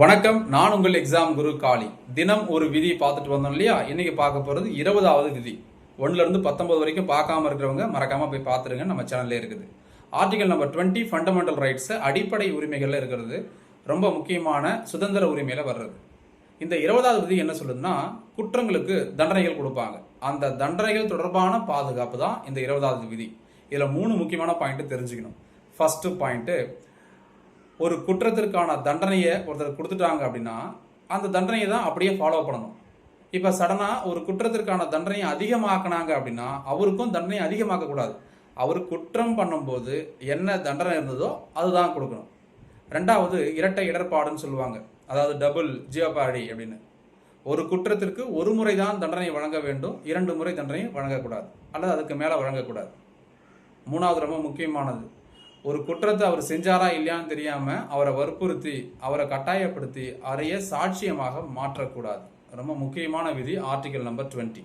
வணக்கம் நான் உங்கள் எக்ஸாம் குரு காளி. தினம் ஒரு விதி பார்த்துட்டு வந்தோம் இல்லையா? இன்னைக்கு பார்க்க போறது இருபதாவது விதி. ஒண்ணுல இருந்து பத்தொன்பது வரைக்கும் பார்க்காம இருக்கிறவங்க மறக்காம போய் பார்த்துருங்க நம்ம சேனல்ல இருக்குது. Article number twenty fundamental rights அடிப்படை உரிமைகள்ல இருக்கிறது. ரொம்ப முக்கியமான சுதந்திர உரிமையில வர்றது. இந்த இருபதாவது விதி என்ன சொல்லுதுன்னா குற்றங்களுக்கு தண்டனைகள் கொடுப்பாங்க. அந்த தண்டனைகள் தொடர்பான பாதுகாப்பு தான் இந்த இருபதாவது விதி. இதுல மூணு முக்கியமான பாயிண்ட் தெரிஞ்சுக்கணும். ஃபர்ஸ்ட் பாயிண்ட்டு ஒரு குற்றத்திற்கான தண்டனையை ஒருத்தர் கொடுத்துட்டாங்க அப்படின்னா அந்த தண்டனையை தான் அப்படியே ஃபாலோ பண்ணணும். இப்போ சடனாக ஒரு குற்றத்திற்கான தண்டனையை அதிகமாக்குனாங்க அப்படின்னா அவருக்கும் தண்டனையை அதிகமாக்கக்கூடாது அவர் குற்றம் பண்ணும்போது என்ன தண்டனை இருந்ததோ அதுதான் கொடுக்கணும். ரெண்டாவது இரட்டை இடர்பாடுன்னு சொல்லுவாங்க. அதாவது டபுள் ஜியோபாடி அப்படின்னு. ஒரு குற்றத்திற்கு ஒரு முறை தான் தண்டனை வழங்க வேண்டும் இரண்டு முறை தண்டனை வழங்கக்கூடாது அல்லது அதுக்கு மேலே வழங்கக்கூடாது மூணாவது ரொம்ப முக்கியமானது. ஒரு குற்றத்தை அவர் செஞ்சாரா இல்லையான்னு தெரியாம அவரை வற்புறுத்தி அவரை கட்டாயப்படுத்தி அறைய சாட்சியமாக மாற்றக்கூடாது. ரொம்ப முக்கியமான விதி ஆர்டிகல் நம்பர் டுவெண்ட்டி